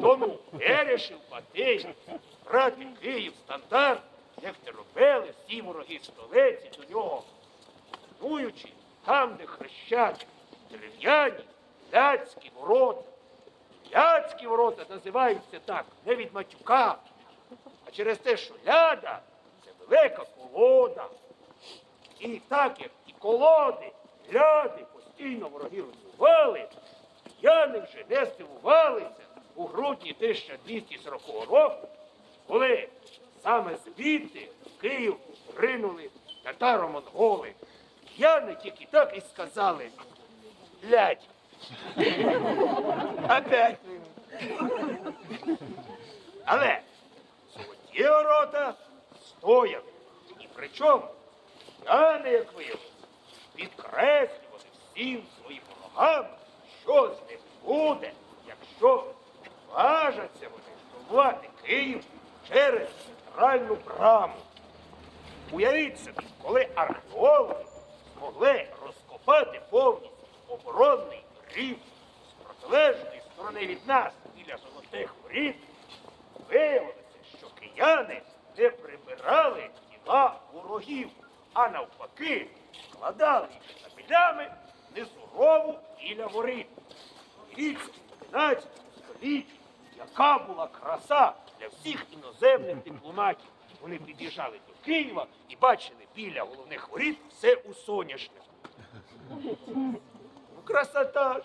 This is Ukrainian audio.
Тому вирішив Батий брати Київ стандарт, як це робили всі вороги столиці до нього, будуючи там, де хрещати дерев'яні ляцькі ворота. Ляцькі ворота називаються так, не від матюка, а через те, що ляда це велика колода. І так як і колоди, ляди постійно вороги розвивали, яни вже не здивувалися у грудні 1240 року, коли саме звідти в Київ ринули татаро-монголи. Яни тільки так і сказали. Лядь. Опять. Але золоті ворота стояли. І причому яни, як виявилося, підкреслювали всім своїм ворогам, що з ним буде, якщо важаться вони здобувати Київ через центральну браму. Уявіть собі, коли археологи змогли розкопати повністю оборонний рів з протилежної сторони від нас біля золотих воріт, виявилося, що кияни не прибирали тіла ворогів, а навпаки складали їх штабелями незурову біля воріт. Річ в 11 столітті, яка була краса для всіх іноземних дипломатів. Вони під'їжджали до Києва і бачили біля головних воріт все у соняшнику. Ну, красота ж.